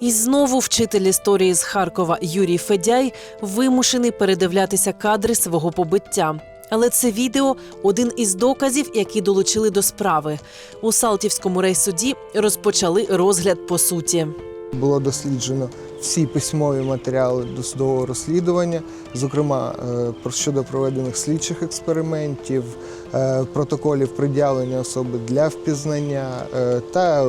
І знову вчитель історії з Харкова Юрій Федяй вимушений передивлятися кадри свого побиття. Але це відео один із доказів, які долучили до справи. У Салтівському райсуді розпочали розгляд по суті. Було досліджено всі письмові матеріали досудового розслідування, зокрема е, щодо проведених слідчих експериментів, протоколів пред'явлення особи для впізнання е, та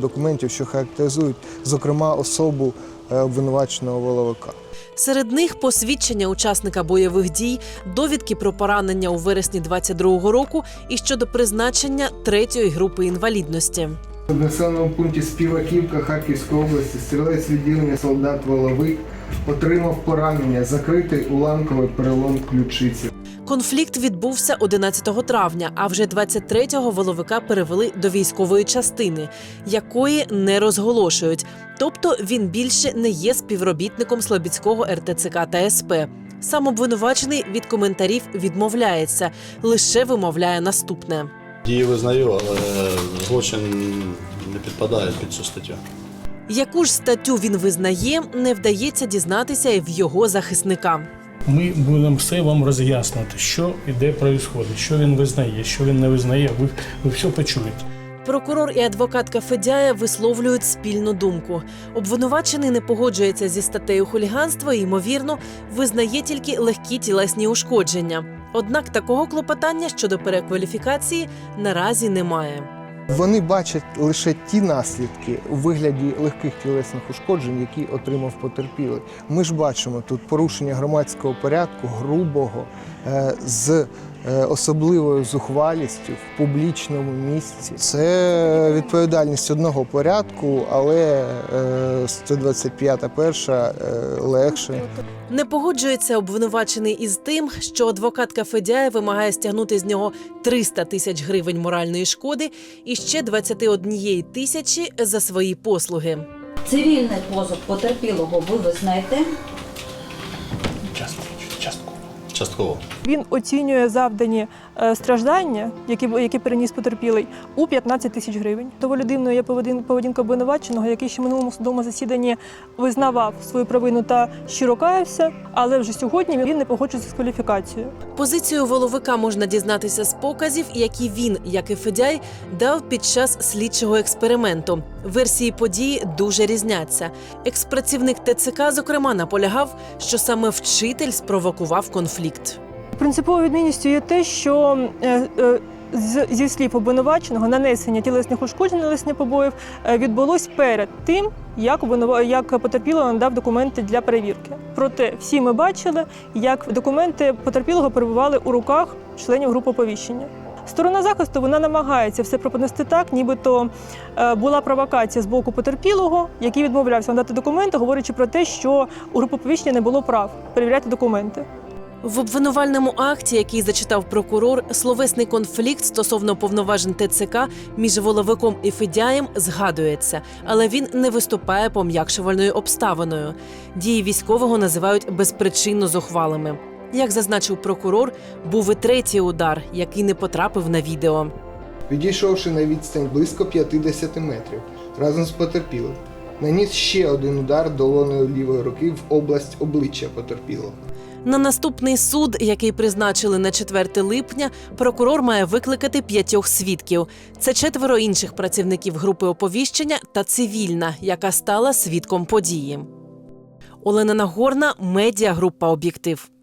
документів, що характеризують, зокрема, особу е, обвинуваченого воловика. Серед них посвідчення учасника бойових дій, довідки про поранення у вересні 22-го року і щодо призначення третьої групи інвалідності. В населеному пункті Співаківка Харківської області стрілець відділення солдат Воловик отримав поранення, закритий уламковий перелом ключиці. Конфлікт відбувся 11 травня, а вже 23-го воловика перевели до військової частини, якої не розголошують. Тобто він більше не є співробітником Слобідського РТЦК та СП. Сам обвинувачений від коментарів відмовляється, лише вимовляє наступне. Дії визнаю, але злочин не підпадає під цю статтю. Яку ж статтю він визнає, не вдається дізнатися і в його захисника. Ми будемо все вам роз'яснити, що і де відбувається, що він визнає, що він не визнає. Ви, ви все почуєте. Прокурор і адвокатка Федяя висловлюють спільну думку. Обвинувачений не погоджується зі статтею хуліганства і, ймовірно, визнає тільки легкі тілесні ушкодження. Однак такого клопотання щодо перекваліфікації наразі немає. Вони бачать лише ті наслідки у вигляді легких тілесних ушкоджень, які отримав потерпілий. Ми ж бачимо тут порушення громадського порядку, грубого, е, з особливою зухвалістю в публічному місці. Це відповідальність одного порядку, але е, 125 перша е, легше. Не погоджується обвинувачений із тим, що адвокатка Федяя вимагає стягнути з нього 300 тисяч гривень моральної шкоди і ще 21 тисячі за свої послуги. Цивільний позов потерпілого ви визнаєте? Частково. Він оцінює завдані е, страждання, які, які переніс потерпілий, у 15 тисяч гривень. Доволі дивною є поведінка обвинуваченого, який ще в минулому судовому засіданні визнавав свою провину та щиро каявся, але вже сьогодні він не погоджується з кваліфікацією. Позицію воловика можна дізнатися з показів, які він, як і Федяй, дав під час слідчого експерименту. Версії події дуже різняться. Експрацівник ТЦК, зокрема, наполягав, що саме вчитель спровокував конфлікт. Принциповою відмінністю є те, що е, е, зі слів обвинуваченого нанесення тілесних ушкоджень тілесних побоїв е, відбулось перед тим, як як потерпілий надав документи для перевірки. Проте всі ми бачили, як документи потерпілого перебували у руках членів групи оповіщення. Сторона захисту вона намагається все пропонести так, нібито була провокація з боку потерпілого, який відмовлявся надати документи, говорячи про те, що у групи оповіщення не було прав перевіряти документи. В обвинувальному акті, який зачитав прокурор, словесний конфлікт стосовно повноважень ТЦК між воловиком і Федяєм згадується, але він не виступає пом'якшувальною обставиною. Дії військового називають безпричинно зухвалими. Як зазначив прокурор, був і третій удар, який не потрапив на відео. Відійшовши на відстань близько 50 метрів разом з потерпілим, наніс ще один удар долоною лівої руки в область обличчя потерпілого. На наступний суд, який призначили на 4 липня, прокурор має викликати п'ятьох свідків. Це четверо інших працівників групи оповіщення та цивільна, яка стала свідком події. Олена Нагорна, медіагрупа Об'єктив.